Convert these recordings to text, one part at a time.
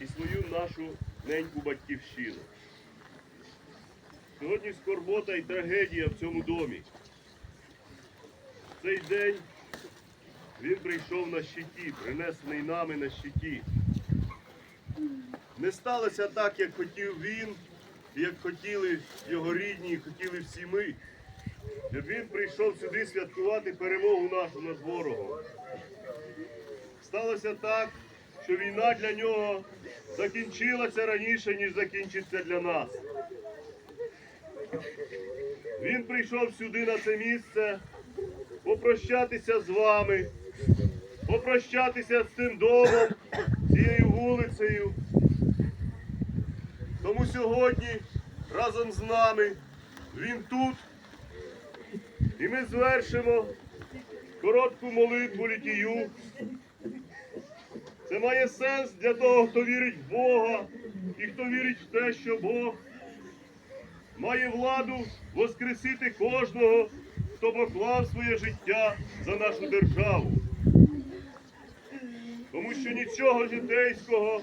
і свою нашу неньку батьківщину. Сьогодні скорбота і трагедія в цьому домі. Цей день він прийшов на щиті, принесений нами на щиті. Не сталося так, як хотів він, як хотіли його рідні, і хотіли всі ми. Щоб він прийшов сюди святкувати перемогу нашу над ворогом. Сталося так, що війна для нього закінчилася раніше, ніж закінчиться для нас. Він прийшов сюди на це місце попрощатися з вами, попрощатися з цим домом, цією вулицею. Тому сьогодні разом з нами він тут. І ми звершимо коротку молитву літію. Це має сенс для того, хто вірить в Бога і хто вірить в те, що Бог має владу воскресити кожного, хто поклав своє життя за нашу державу. Тому що нічого житейського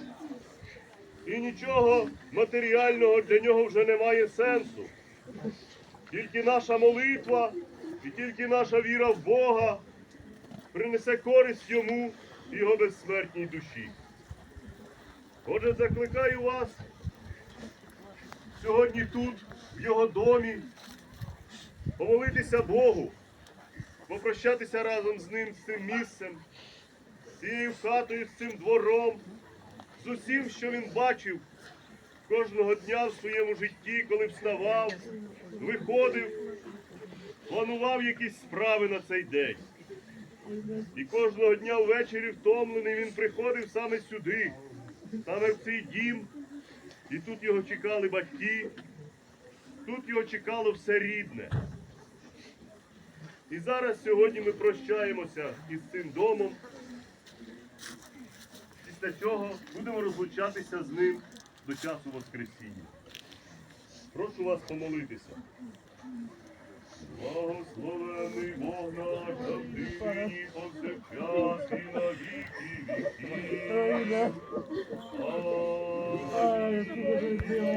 і нічого матеріального для нього вже немає сенсу. Тільки наша молитва і тільки наша віра в Бога принесе користь йому його безсмертній душі. Отже, закликаю вас сьогодні тут, в його домі, помолитися Богу, попрощатися разом з ним, з цим місцем, з цією хатою, з цим двором, з усім, що він бачив кожного дня в своєму житті, коли вставав, виходив, планував якісь справи на цей день. І кожного дня ввечері втомлений він приходив саме сюди, саме в цей дім. І тут його чекали батьки, тут його чекало все рідне. І зараз сьогодні ми прощаємося із цим домом. Після цього будемо розлучатися з ним до часу Воскресіння. Прошу вас помолитися. Благословений Бог наш, Aynen. Ay,